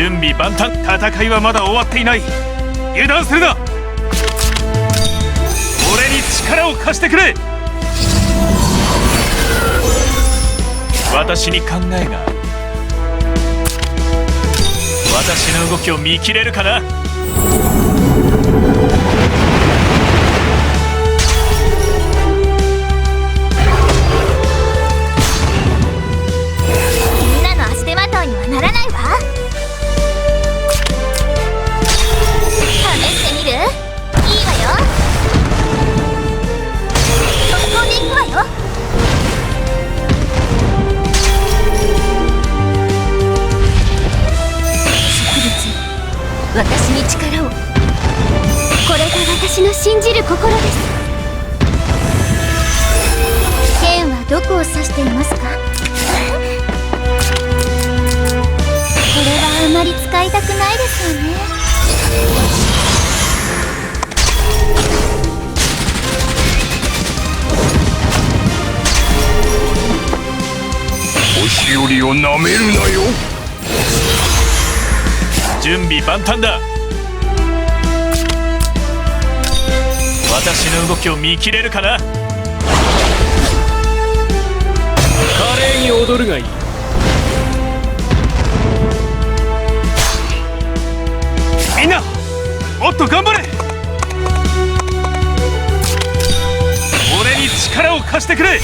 準備万端戦いはまだ終わっていない。油断するな。俺に力を貸してくれ。私に考えが私の動きを見切れるかな。力を。これが私の信じる心です。剣はどこを指していますか？これはあまり使いたくないですよね。年寄りをなめるなよ。準備万端だ私の動きを見切れるかな？華麗に踊るがいい。みんなもっと頑張れ！俺に力を貸してくれ！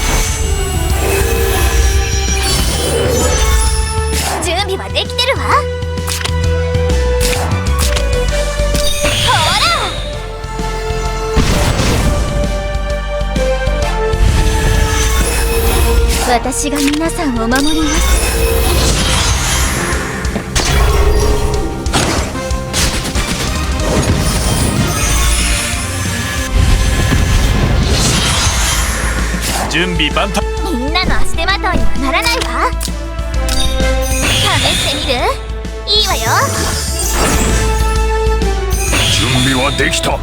私が皆さんを守ります。準備万端。みんなの足手まといにはならないわ。試してみる？いいわよ。準備はできた